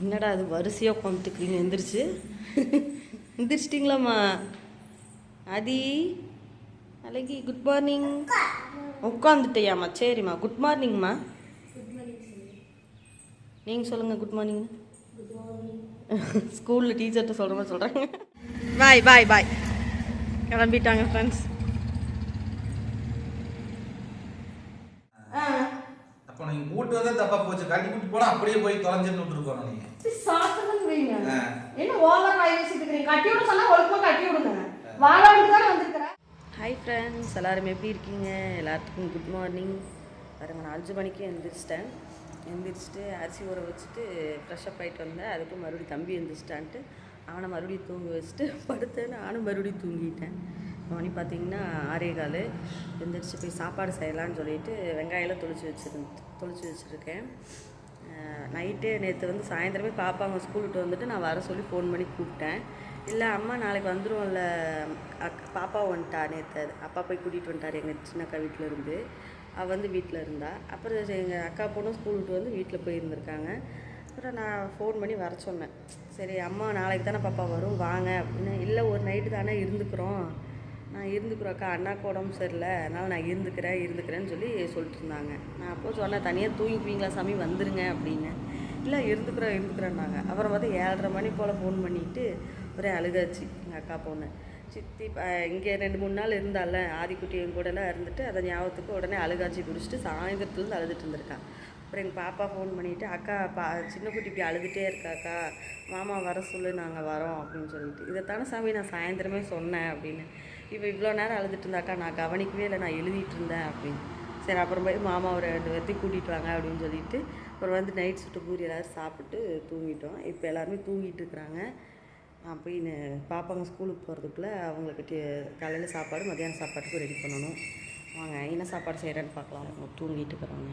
என்னடா அது வரிசையாக உட்காந்துட்டுக்கிறீங்க எந்திரிச்சு. எந்திரிச்சிட்டிங்களாம்மா? ஆதி அழகி குட் மார்னிங் உட்காந்துட்டியாம்மா சரிம்மா. குட் மார்னிங்மா நீங்கள் சொல்லுங்கள் குட் மார்னிங் ஸ்கூலில் டீச்சர்கிட்ட சொல்கிற மாதிரி சொல்கிறாங்க பாய் பாய் பாய் கிளம்பிட்டாங்க ஃப்ரெண்ட்ஸ் நீங்க கூட்டு வந்தா தப்பா போச்சு. கட்டி கூட்டி போனா அப்படியே போய் தொலைஞ்சுன்னு விட்டுருக்கோம் நீங்க. ஆ. என்ன ஓவர் வாய் வச்சுட்டு கட்டி விட சொன்னா ஒழுக்கமா கட்டி விடுங்க. வாழாண்டு தானே வந்திருக்கிறேன் ஹாய் ஃப்ரெண்ட்ஸ் எல்லாரும் எப்படி இருக்கீங்க? எல்லாத்துக்கும் குட் மார்னிங் பாருங்க நான் அஞ்சு மணிக்கு எந்திரிச்சிட்டேன். எந்திரிச்சிட்டு அரிசி ஊற வச்சுட்டு ஃப்ரெஷ்அப் ஆகிட்டு வந்தேன். அதுக்கு மறுபடியும் தம்பி எந்திரிச்சிட்டான்ட்டு. அவனை மறுபடியும் தூங்க வச்சுட்டு படுத்தேன் நானும் மறுபடியும் தூங்கிட்டேன். மணி பார்த்தீங்கன்னா ஆறே கால். எழுந்திரிச்சு போய் சாப்பாடு செய்யலாம்னு சொல்லிட்டு வெங்காயம்லாம் தொளிச்சு வச்சுருந்து தொளிச்சு வச்சுருக்கேன். நைட்டு நேற்று வந்து சாயந்தரமே பாப்பா அவங்க ஸ்கூல் விட்டு வந்துட்டு நான் வர சொல்லி ஃபோன் பண்ணி கூப்பிட்டேன். இல்லை அம்மா நாளைக்கு வந்துடும்ல அக் பாப்பா வந்துட்டா நேற்று அப்பா போய் கூட்டிகிட்டு வந்துட்டார் எங்கள் சின்ன அக்கா வீட்டில் இருந்து. அவள் வந்து வீட்டில் இருந்தா. அப்புறம் எங்கள் அக்கா பொண்ணும் ஸ்கூல் விட்டு வந்து வீட்டில் போய் இருந்திருக்காங்க அப்புறம் நான் ஃபோன் பண்ணி வர சொன்னேன். சரி அம்மா நாளைக்கு தானே பாப்பா வரும். வாங்க அப்படின்னு. இல்லை ஒரு நைட்டு தானே இருந்துக்கிறோம். நான் இருந்துக்கிறோம் அக்கா அண்ணாக்கு உடம்பு சரியில்லை அதனால் நான் இருந்துக்கிறேன் இருந்துக்கிறேன்னு சொல்லி சொல்லிட்டு இருந்தாங்க. நான் அப்போ சொன்னேன் தனியாக தூங்கிக்குவீங்களா சாமி? வந்துருங்க அப்படின்னு. இல்லை இருந்துக்கிறோம் இருந்துக்கிறேன்னாங்க. அப்புறம் பார்த்தா ஏழரை மணி போல் ஃபோன் பண்ணிட்டு ஒரே அழுகாச்சு எங்கள் அக்கா பொண்ணு. சித்தி இங்கே ரெண்டு மூணு நாள் இருந்தால ஆதிக்குட்டி என் கூடலாம் இருந்துட்டு அதை ஞாபகத்துக்கு உடனே அழுகாச்சி குடிச்சிட்டு சாயந்தரத்துலேருந்து அழுதுட்டு இருந்திருக்கா. அப்புறம் எங்கள் பாப்பா ஃபோன் பண்ணிவிட்டு அக்கா பா சின்ன குட்டி இப்படி அழுதுகிட்டே இருக்காக்கா மாமா வர சொல்லு நாங்கள் வரோம் அப்படின்னு சொல்லிட்டு. இதைத்தானே சாமி நான் சாயந்தரமே சொன்னேன் அப்படின்னு. இப்போ இவ்வளோ நேரம் அழுதுட்டு இருந்தாக்கா நான் கவனிக்கவே இல்லை நான் எழுதிட்டு இருந்தேன் அப்படின்னு. சரி அப்புறம் போய் மாமா ஒரு ரெண்டு பேர்த்தையும் கூட்டிகிட்டு வாங்க அப்படின்னு சொல்லிட்டு அப்புறம் வந்து நைட் சுட்டு பூரி எல்லோரும் சாப்பிட்டு தூங்கிட்டோம். இப்போ எல்லாருமே தூங்கிட்டு இருக்கிறாங்க அப்படின்னு போய் பாப்பாங்க ஸ்கூலுக்கு போகிறதுக்குள்ளே அவங்களுக்கு காலையில் சாப்பாடு மத்தியானம் சாப்பாட்டுக்கு ரெடி பண்ணணும். வாங்க என்ன சாப்பாடு செய்கிறேன்னு பார்க்கலாம். அவங்க தூங்கிட்டு இருக்கிறாங்க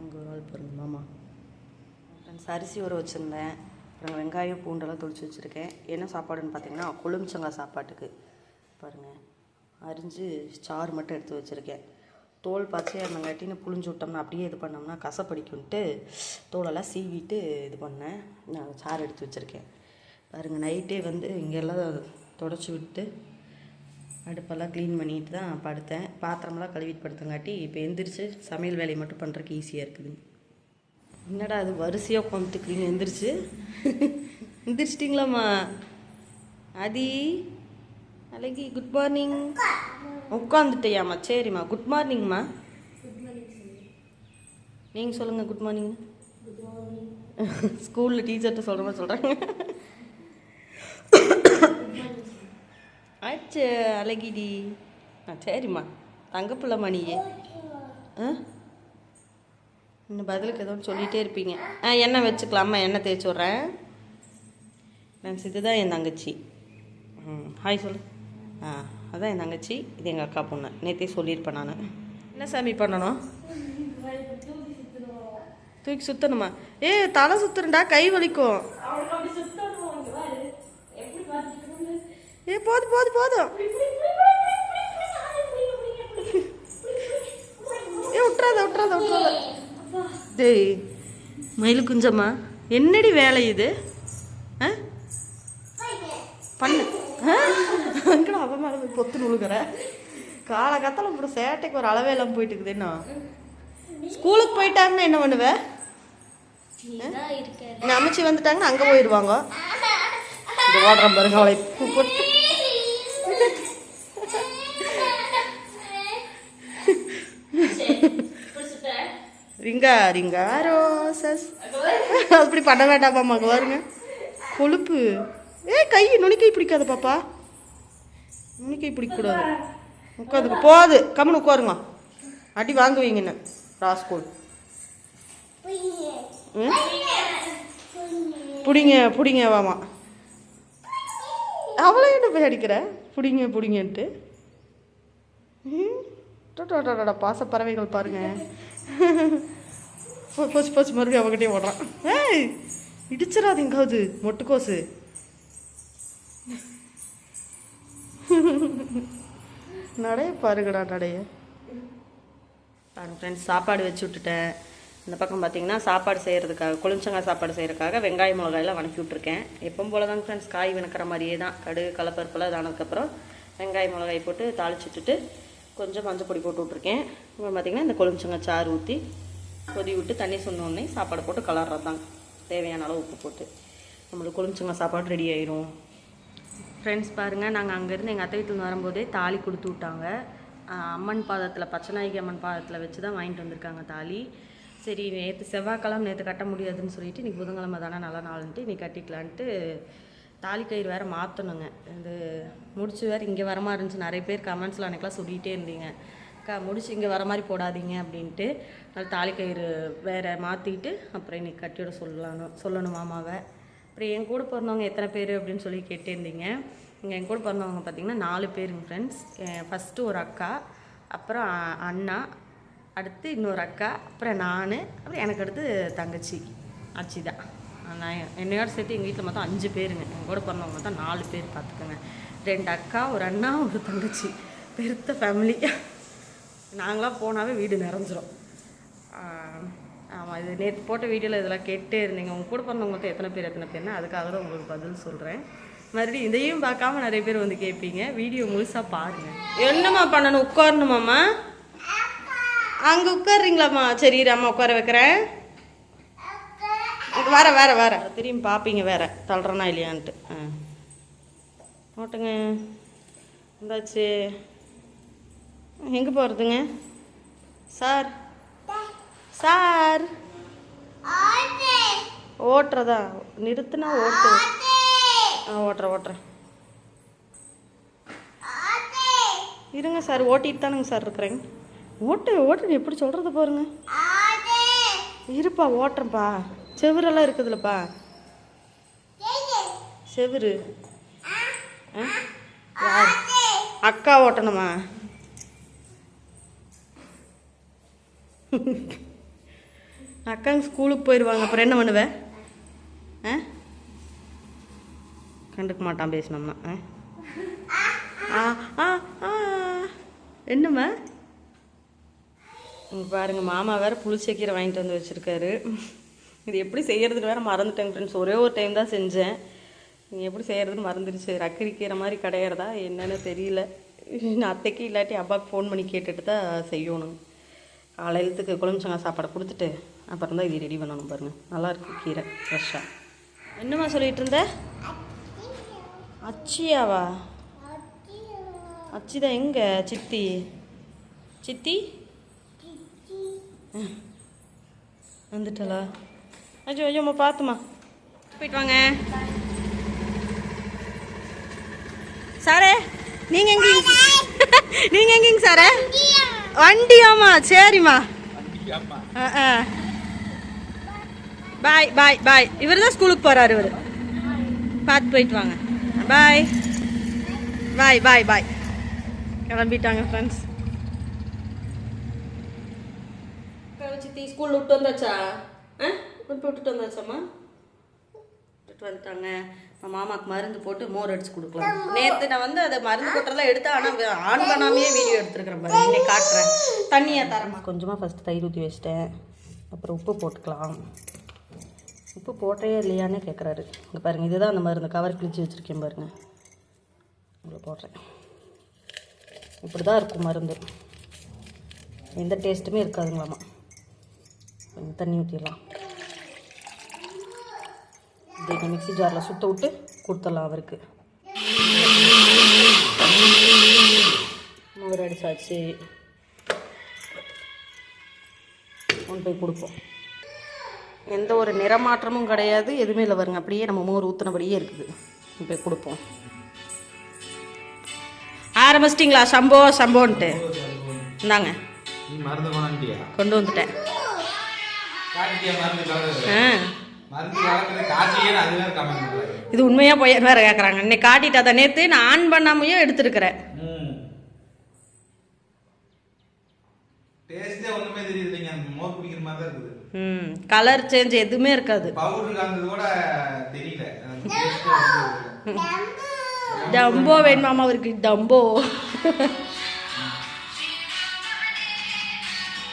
அங்கே ஒரு ஆள் பாருங்க மாமா. ஃப்ரெண்ட்ஸ் அரிசி ஊற வச்சுருந்தேன். அப்புறம் வெங்காயம் பூண்டெல்லாம் தொளிச்சு வச்சுருக்கேன். என்ன சாப்பாடுன்னு பார்த்தீங்கன்னா கொழுமிச்சங்காய் சாப்பாட்டுக்கு. பாருங்கள் அரிஞ்சு சாறு மட்டும் எடுத்து வச்சுருக்கேன். தோல் பச்சையாக இருந்தங்காட்டின்னு புளிஞ்சு விட்டோம்னா அப்படியே இது பண்ணோம்னா கசப்படிக்கும்ட்டு தோலெல்லாம் சீவிட்டு இது பண்ணேன். நான் சாறு எடுத்து வச்சுருக்கேன். பாருங்கள் நைட்டே வந்து இங்கெல்லாம் தொடச்சி விட்டு அடுப்பெல்லாம் க்ளீன் பண்ணிட்டு தான் படுத்தேன். பாத்திரமெல்லாம் கழுவிட்டு படுத்தங்காட்டி இப்போ எந்திரிச்சு சமையல் வேலையை மட்டும் பண்ணுறதுக்கு ஈஸியாக இருக்குது. என்னடா அது வரிசையாக உட்காந்துட்டுக்கிறீங்க எந்திரிச்சு. எந்திரிச்சிட்டிங்களாம்மா? அதி அழகி குட் மார்னிங் உட்காந்துட்டியாம்மா சரிம்மா. குட் மார்னிங்மா நீங்கள் சொல்லுங்கள் குட் மார்னிங் ஸ்கூலில் டீச்சர்கிட்ட சொல்கிற மாதிரி சொல்கிறாங்க ஆச்சு அழகிடி. ஆ சரிம்மா. தங்கப்பிள்ளை மணியே ஆ? இன்னும் பதிலுக்கு ஏதோ ஒன்று சொல்லிகிட்டே இருப்பீங்க. ஆ எண்ணெய் வச்சுக்கலாமா எண்ணெய் தேய்ச்சி விட்றேன். ஃப்ரெண்ட்ஸ் இதுதான் என் தங்கச்சி. ம் ஹாய் சொல்லு. அதான் என் தங்கச்சி இது எங்கள் அக்கா பொண்ணு. நேற்றே சொல்லியிருப்பேன் நான். என்ன சாமி பண்ணணும்? தூக்கி சுத்தணுமா? ஏ தலை சுத்துறண்டா கை வலிக்கும். ஏ போதும் போதும் போதும் ஏ விட்றாத விட்றாத விட்றாத டேய் மயில் குஞ்சம்மா என்னடி வேலை இது ஆ பண்ணு அங்கடா அவன் மேலே போய் பொத்து நுழுக்கிற காலகத்தில் அப்புறம் சேட்டைக்கு ஒரு அளவே இல்லாமல் போயிட்டு இருக்குது என்ன? ஸ்கூலுக்கு போயிட்டாங்கன்னா என்ன பண்ணுவ? எங்கள் அமைச்சி வந்துட்டாங்கன்னா அங்கே போயிடுவாங்க இந்த ஓடுறேன் பாருங்க அவளை. போட்டு ரிங்கா ரிங்கா ரோசஸ். அப்படி பண்ண வேண்டாமாம்மா அங்கே பாருங்க. கொழுப்பு. ஏ கை நுனிக்கை பிடிக்காத பாப்பா. நுனிக்கை பிடிக்கக்கூடாது. உட்காந்துக்கு போகுது. கம்முன்னு உட்காருங்க. அடி வாங்குவீங்க என்ன? ராஸ்கோல். ம்? பிடிங்க பிடிங்க வாமா. அவளை என்ன போய் அடிக்கிற? பிடிங்க பிடிங்கன்ட்டு. ம்? டோட்டோட பாச பறவைகள் பாருங்க. போச்சு போச்சு. மறுபடியும் அவகிட்டே ஓடுறான். ஏய் இடிச்சிடாது எங்காவது மொட்டுக்கோசு. நடைய பாருங்கடா நடைய. பாருங்க ஃப்ரெண்ட்ஸ் சாப்பாடு வச்சு விட்டுட்டேன். இந்த பக்கம் பார்த்தீங்கன்னா சாப்பாடு செய்கிறதுக்காக கொளிஞ்சங்காய் சாப்பாடு செய்கிறதுக்காக வெங்காய மிளகாயெல்லாம் வணக்கி விட்ருக்கேன் எப்பவும் போல தாங்க ஃப்ரெண்ட்ஸ் காய் வணக்கிற மாதிரியே தான் கடுகு கலப்பருப்பெல்லாம் இதானதுக்கப்புறம் வெங்காய மிளகாய் போட்டு தாளிச்சுட்டுட்டு கொஞ்சம் மஞ்சள் பொடி போட்டு விட்ருக்கேன் அப்புறம் பார்த்தீங்கன்னா இந்த கொளிஞ்சங்காய் சாறு ஊற்றி கொதி விட்டு தண்ணி சொன்னோடனே சாப்பாடு போட்டு கலர்றது தான் தேவையான அளவு உப்பு போட்டு. நம்மளுக்கு கொளிஞ்சங்காய் சாப்பாடு ரெடி ஆயிரும். ஃப்ரெண்ட்ஸ் பாருங்கள் நாங்கள் அங்கேருந்து எங்கள் அத்தை வீட்டில் வரும்போதே தாலி கொடுத்து விட்டாங்க. அம்மன் பாதத்தில் பச்சநாயகி அம்மன் பாதத்தில் வச்சு தான் வாங்கிட்டு வந்திருக்காங்க தாலி. சரி நேற்று செவ்வாய்க்கிழமை நேற்று கட்ட முடியாதுன்னு சொல்லிட்டு இன்றைக்கி புதன்கிழமை தானே நல்ல நாளுன்ட்டு இன்றைக்கி கட்டிக்கலான்ட்டு தாலி கயிறு வேறு மாற்றணுங்க இது முடிச்சு வேறு இங்கே வர மாதிரி இருந்துச்சு. நிறைய பேர் கமெண்ட்ஸில் அன்றைக்கெலாம் சொல்லிகிட்டே இருந்தீங்க. அக்கா முடிச்சு இங்கே வர மாதிரி போடாதீங்க அப்படின்ட்டு அதனால் தாலி கயிறு வேறு மாற்றிட்டு அப்புறம் இன்னைக்கு கட்டிவிட சொல்லணும் சொல்லணும் மாமாவை. அப்புறம் என் கூட பிறந்தவங்க எத்தனை பேர் அப்படின்னு சொல்லி கேட்டிருந்தீங்க. இங்கே என் கூட பிறந்தவங்க பார்த்தீங்கன்னா நாலு பேருங்க ஃப்ரெண்ட்ஸ் ஃபஸ்ட்டு ஒரு அக்கா அப்புறம் அண்ணா அடுத்து இன்னொரு அக்கா அப்புறம் நான் அப்புறம் எனக்கு அடுத்து தங்கச்சி ஆச்சி தான் நான் என்னையோட சேர்த்து எங்கள் வீட்டில் மொத்தம் அஞ்சு பேருங்க. என் கூட பிறந்தவங்க மொத்தம் நாலு பேர் பார்த்துக்கோங்க ரெண்டு அக்கா ஒரு அண்ணா ஒரு தங்கச்சி. பெருத்த ஃபேமிலி நாங்களாம் போனாவே வீடு நிறைஞ்சிரும். ஆமாம் இது நேற்று போட்ட வீடியோவில் இதெல்லாம் கேட்டே இருந்தீங்க. உங்கள் கூட பிறந்தவங்க எத்தனை பேர் எத்தனை பேர்னா அதுக்காக தான் உங்களுக்கு பதில் சொல்கிறேன் மறுபடியும் இதையும் பார்க்காம நிறைய பேர் வந்து கேட்பீங்க வீடியோ முழுசாக பாருங்கள் என்னம்மா பண்ணணும்? உட்காரணுமாம்மா? அங்கே உட்காருறீங்களாம்மா? சரி அம்மா உட்கார வைக்கிறேன். இங்க வர வேற வேற திரும்பி பார்ப்பீங்க வேற. தள்ளுறனா இல்லையான்ட்டு. ஆ. ஓட்டுங்க இந்தாச்சு. எங்கே போகிறதுங்க சார். சார். ஓட்டுறதா? நிறுத்துனா ஓட்டு. ஆ ஓட்டுறேன் ஓட்டுறேன் இருங்க சார் ஓட்டிட்டு தானுங்க சார் இருக்கிறேங்க ஓட்டு ஓட்டு எப்படி சொல்கிறது பாருங்க. இருப்பா ஓட்டுறேன்ப்பா செவுரெல்லாம் இருக்குதுல்லப்பா செவுரு. ஆ? யார்? அக்கா ஓட்டணுமா? அக்காங்க ஸ்கூலுக்கு போயிடுவாங்க அப்புறம் என்ன பண்ணுவேன் ஆ? கண்டுக்க மாட்டான் பேசினோம்னா. ஆ? ஆ ஆ ஆ. என்னம்மா? பாருங்கள் பாருங்க மாமா வேறு புளிச்சக்கீரை வாங்கிட்டு வந்து வச்சுருக்காரு. இது எப்படி செய்கிறதுக்கு வேறு மறந்துட்டேங்க ஃப்ரெண்ட்ஸ் ஒரே ஒரு டைம் தான் செஞ்சேன். நீ எப்படி செய்கிறதுன்னு மறந்துடுச்சு ரக்கரிக்கிற மாதிரி கிடையிறதா என்னன்னு தெரியல. நான் அத்தைக்கு இல்லாட்டி அப்பாவுக்கு ஃபோன் பண்ணி கேட்டுட்டு தான் செய்யணும். காலையிலத்துக்கு குழம்புச்சங்காய் சாப்பாடை கொடுத்துட்டு அப்புறம் தான் இது ரெடி பண்ணணும் பாருங்க. நல்லா இருக்கு கீரை ஃப்ரெஷ்ஷாக என்னம்மா சொல்லிட்டு இருந்த அச்சியாவா? அச்சிதான் எங்க சித்தி? சித்தி. வந்துட்டலா? ஐயோ ஐயோம்மா பார்த்துமா போயிட்டு வாங்க. சாரே நீங்க எங்கீங்க நீங்க எங்கீங்க சாரே? வண்டியாம்மா சரிம்மா. பாய் பாய் பாய் இவர் தான் ஸ்கூலுக்கு போகிறார் இவர். பார்த்து போயிட்டு வாங்க. பாய் பாய் பாய் பாய் கிளம்பிட்டாங்க ஃப்ரெண்ட்ஸ் சித்தி ஸ்கூலில் விட்டு வந்தாச்சா? ஆ? விட்டுட்டு வந்தாச்சாம்மா? விட்டுட்டு வந்துட்டாங்க. நான் மாமாக்கு மருந்து போட்டு மோர் அடிச்சு கொடுக்கலாம். நேற்று நான் வந்து அதை மருந்து போட்டதெல்லாம் எடுத்தேன். ஆனால் ஆன் பண்ணாமையே வீடியோ எடுத்துருக்கிறேன் பாருங்க இன்னைக்கு காட்டுறேன். தண்ணியாக தரமா கொஞ்சமாக ஃபஸ்ட்டு தயிர் ஊற்றி வச்சிட்டேன். அப்புறம் உப்பு போட்டுக்கலாம். உப்பு போட்டையே இல்லையான்னு கேட்குறாரு இங்கே பாருங்கள் இதுதான் அந்த மருந்து. கவர் கிழிச்சு வச்சுருக்கேன் பாருங்கள் இவ்வளோ போடுறேன். இப்படி தான் இருக்கும் மருந்து. எந்த டேஸ்ட்டுமே இருக்காதுங்களாமா. கொஞ்சம் தண்ணி ஊற்றிடலாம் இப்படி மிக்ஸி ஜாரில் சுத்த விட்டு கொடுத்துடலாம் அவருக்கு. மோர் அடிச்சாச்சு. கொண்டு போய் கொடுப்போம். எந்த ஒரு நிறமாற்றமும் கிடையாது எதுவுமே இல்லை வருங்க அப்படியே நம்ம மோர் ஊற்றினபடியே இருக்குது. இப்போ போய் கொடுப்போம். ஆரம்பிச்சிட்டிங்களா? சம்போ சம்போன்ட்டு. இந்தாங்க. கொண்டு வந்துட்டேன். ஆ. இது உண்மையாக போய் வேறு கேட்குறாங்க இன்னைக்கு காட்டிட்டு அதை நேற்று நான் ஆன் பண்ணாமையும் எடுத்துருக்கிறேன். டேஸ்டே ஒன்றுமே தெரியுது மோர் குடிக்கிற மாதிரி தான் இருக்குது. ம் கலர் சேஞ்ச் எதுவுமே இருக்காது. டம்போ வேணுமாமா அவருக்கு டம்போ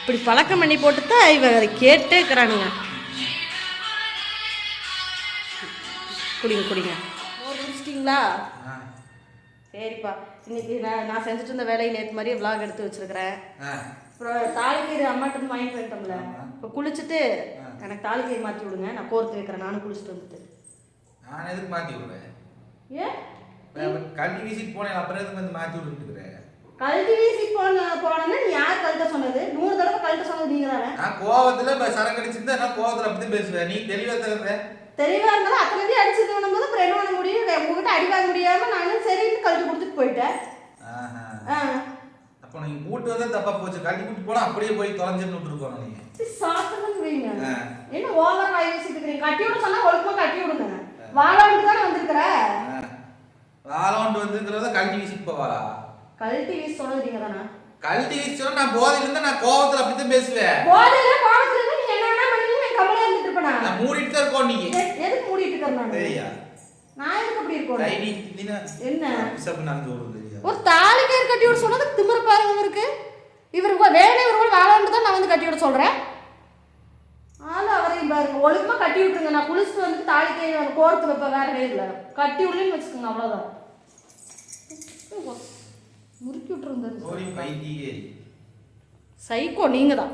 இப்படி பழக்கம் பண்ணி போட்டு தான் இவ அதை கேட்டே இருக்கிறானுங்க. குடிங்க குடிங்க. மோர் குடிச்சிட்டிங்களா சரிப்பா. இன்னைக்கு நான் நான் செஞ்சுட்டு இருந்த வேலையை நேற்று மாதிரியே விலாக் எடுத்து வச்சிருக்கிறேன். அப்புறம் தாலிக்கீரை அம்மாட்ட இருந்து வாங்கிட்டு வந்துட்டோம்ல. இப்போ குளிச்சுட்டு எனக்கு தாலிக்கீரை மாற்றி விடுங்க. நான் கோர்த்து வைக்கிறேன். நானும் குளிச்சுட்டு வந்துட்டு. நான் எதுக்கு மாத்தி விடுறேன் ஏன் கல்வி வீசிட்டு போனேன். அப்புறம் எதுக்கு வந்து மாத்தி விட்டுருக்கிறேன் கழட்டி வீசி போன போனேன்னா நீ யார் கழட்ட சொன்னது? நூறு தடவை கழட்ட சொன்னது நீங்க தானே? நான் கோவத்துல இப்ப சரக்கு அடிச்சிருந்தா நான் கோவத்துல அப்படி பேசுவேன் நீ தெளிவா தகுந்த தெளிவா இருந்தாலும் அத்தனை பேர் அடிச்சது போது அப்புறம் என்ன பண்ண முடியும்? உங்ககிட்ட அடி வாங்க முடியாம நானும் சரின்னு கழட்டி கொடுத்துட்டு போயிட்டேன். அப்போ நீங்க கூட்டு வந்தா தப்பா போச்சு. கல்வி கூட்டு போனா அப்படியே போய் தொலைஞ்சுன்னு விட்டுருக்கோம் நீங்க. சாப்பிட்டதுன்னு வைங்க. என்ன ஓவர் வாய் வீசிட்டு இருக்கிறீங்க கட்டி விட சொன்னா ஒழுக்கமா கட்டி விடுங்க. வாழாவுக்கு தானே வந்திருக்கிற? வாழோண்டு வந்துங்கிறத கல்வி வீசிட்டு போவாளா? கழட்டி வீசி சொன்னது நீங்க தானே கல்வி வீசிச்சோன்னா நான் போதையில இருந்தா நான் கோவத்துல அப்படித்தான் பேசுவேன். போதையில கோவத்துல இருந்து நீங்க என்ன வேணா பண்ணி நான் கவலையா இருந்துட்டு இருப்பேனா? நான் மூடிட்டு தான் இருக்கோம் எ- எதுக்கு மூடிட்டு இருக்கிறேன் நான்? தெரியா நான் எதுக்கு அப்படி இருக்கணும் என்ன? ஒரு தாலி கயிறு கட்டி விட சொன்னதுக்கு திமிர பாருங்க இவருக்கு. இவருக்கு வேலை இவருக்கு வேலைன்ட்டு தான் நான் வந்து கட்டி விட சொல்றேன். ஆனா அவரையும் பாருங்க ஒழுக்கமா கட்டி விட்டுருங்க. நான் குளிச்சுட்டு வந்து தாலி கயிறு கோர்த்து வைப்பேன் வேற கயிறுல கட்டி விடலன்னு வச்சுக்கோங்க அவ்வளவுதான். முறுக்கி பைத்தியே சைக்கோ நீங்க தான்